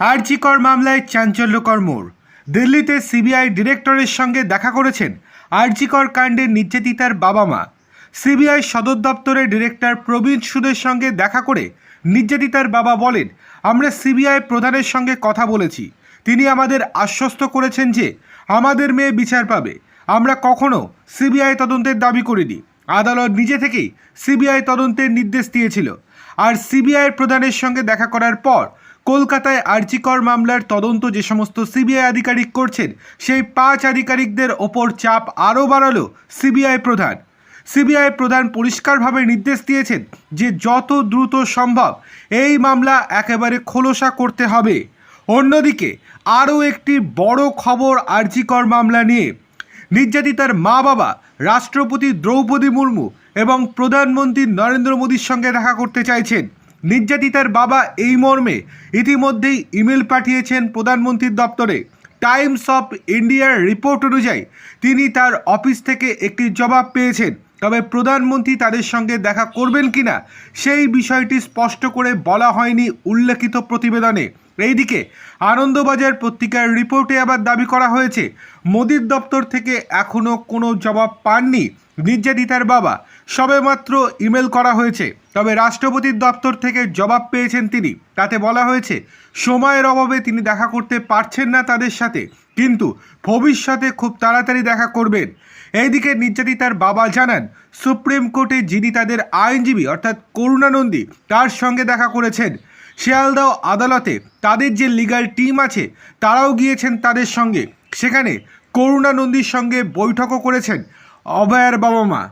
আরজিকর মামলায় চাঞ্চল্যকর মোড়। দিল্লিতে সিবিআই ডিরেক্টরের সঙ্গে দেখা করেছেন আরজিকর কাণ্ডের নির্যাতিতার বাবা মা সিবিআই সদর দপ্তরের ডিরেক্টর প্রবীণ সুদের সঙ্গে দেখা করে নির্যাতিতার বাবা বলেন, আমরা সিবিআই প্রধানের সঙ্গে কথা বলেছি। তিনি আমাদের আশ্বস্ত করেছেন যে আমাদের মেয়ে বিচার পাবে। আমরা কখনো সিবিআই তদন্তের দাবি করিনি। আদালত নিজে থেকেই সিবিআই তদন্তের নির্দেশ দিয়েছিল। আর সিবিআই প্রধানের সঙ্গে দেখা করার পর কলকাতায় আর্জিকর মামলার তদন্ত যে সমস্ত সিবিআই আধিকারিক করছেন, সেই পাঁচ আধিকারিকদের ওপর চাপ আরও বাড়ালো সিবিআই প্রধান। সিবিআই প্রধান পরিষ্কারভাবে নির্দেশ দিয়েছেন যে যত দ্রুত সম্ভব এই মামলা একেবারে খোলসা করতে হবে। অন্যদিকে আরও একটি বড় খবর আর্জিকর মামলা নিয়ে নির্যাতিতার মা বাবা রাষ্ট্রপতি দ্রৌপদী মুর্মু এবং প্রধানমন্ত্রী নরেন্দ্র মোদীর সঙ্গে দেখা করতে চাইছেন। নির্যাতিতার বাবা এই মর্মে ইতিমধ্যেই ইমেল পাঠিয়েছেন প্রধানমন্ত্রীর দপ্তরে। টাইমস অফ ইন্ডিয়ার রিপোর্ট অনুযায়ী তিনি তার অফিস থেকে একটি জবাব পেয়েছেন। তবে প্রধানমন্ত্রী তাদের সঙ্গে দেখা করবেন কিনা, সেই বিষয়টি স্পষ্ট করে বলা হয়নি উল্লেখিত প্রতিবেদনে। এইদিকে আনন্দবাজার পত্রিকার রিপোর্টে আবার দাবি করা হয়েছে, মোদির দপ্তর থেকে এখনও কোনো জবাব পাননি। নির্যাতিতার বাবা। সবেমাত্র ইমেল করা হয়েছে। তবে রাষ্ট্রপতির দপ্তর থেকে জবাব পেয়েছেন তিনি। তাতে বলা হয়েছে, সময়ের অভাবে তিনি দেখা করতে পারছেন না তাদের সাথে। কিন্তু ভবিষ্যতে খুব তাড়াতাড়ি দেখা করবেন। এইদিকে নির্যাতিতার বাবা জানান, সুপ্রিম কোর্টে যিনি তাদের আইনজীবী, অর্থাৎ করুণানন্দী, তার সঙ্গে দেখা করেছেন। শিয়ালদাও আদালতে তাদের যে লিগ্যাল টিম আছে, তারাও গিয়েছেন তাদের সঙ্গে। সেখানে করুণানন্দীর সঙ্গে বৈঠকও করেছেন। অভয়ার বাবা মা